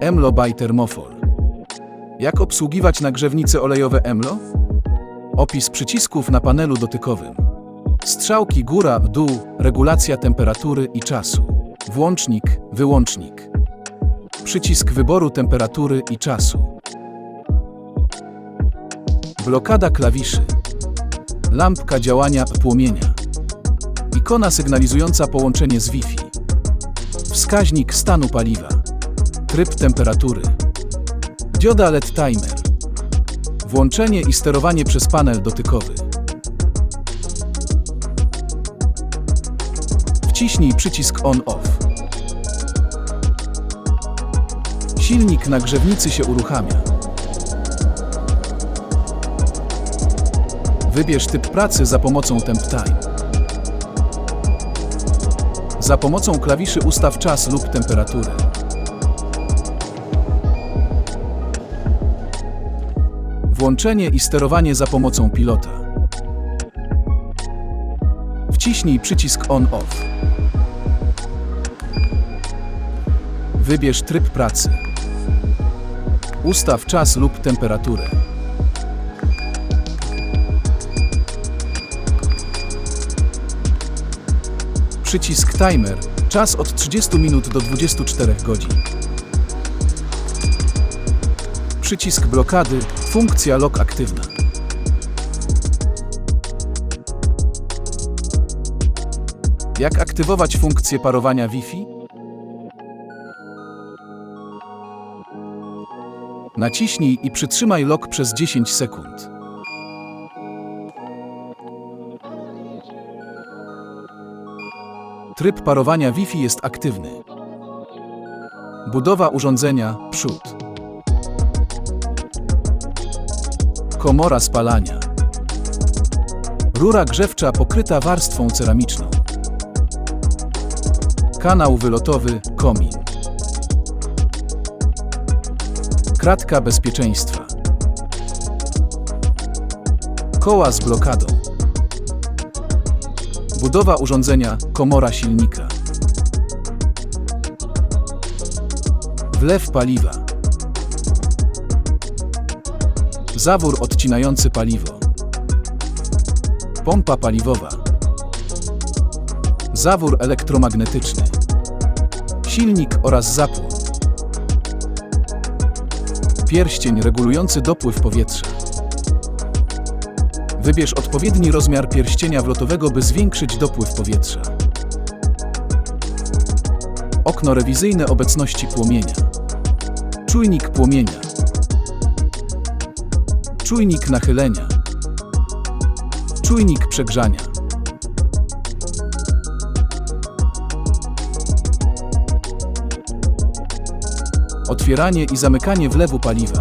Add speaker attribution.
Speaker 1: Emlo by Thermofol. Jak obsługiwać nagrzewnice olejowe Emlo? Opis przycisków na panelu dotykowym. Strzałki góra, dół, regulacja temperatury i czasu. Włącznik, wyłącznik. Przycisk wyboru temperatury i czasu. Blokada klawiszy. Lampka działania płomienia. Ikona sygnalizująca połączenie z Wi-Fi. Wskaźnik stanu paliwa. Tryb temperatury. Dioda LED timer. Włączenie i sterowanie przez panel dotykowy. Wciśnij przycisk on-off. Silnik nagrzewnicy się uruchamia. Wybierz typ pracy za pomocą Temp Time. Za pomocą klawiszy ustaw czas lub temperaturę. Włączenie i sterowanie za pomocą pilota. Wciśnij przycisk on-off. Wybierz tryb pracy. Ustaw czas lub temperaturę. Przycisk timer. Czas od 30 minut do 24 godzin. Przycisk blokady. Funkcja lock aktywna. Jak aktywować funkcję parowania Wi-Fi? Naciśnij i przytrzymaj lock przez 10 sekund. Tryb parowania Wi-Fi jest aktywny. Budowa urządzenia przód. Komora spalania. Rura grzewcza pokryta warstwą ceramiczną. Kanał wylotowy komin. Kratka bezpieczeństwa. Koła z blokadą. Budowa urządzenia komora silnika. Wlew paliwa. Zawór odcinający paliwo. Pompa paliwowa. Zawór elektromagnetyczny. Silnik oraz zapłon. Pierścień regulujący dopływ powietrza. Wybierz odpowiedni rozmiar pierścienia wlotowego, by zwiększyć dopływ powietrza. Okno rewizyjne obecności płomienia. Czujnik płomienia. Czujnik nachylenia. Czujnik przegrzania. Otwieranie i zamykanie wlewu paliwa.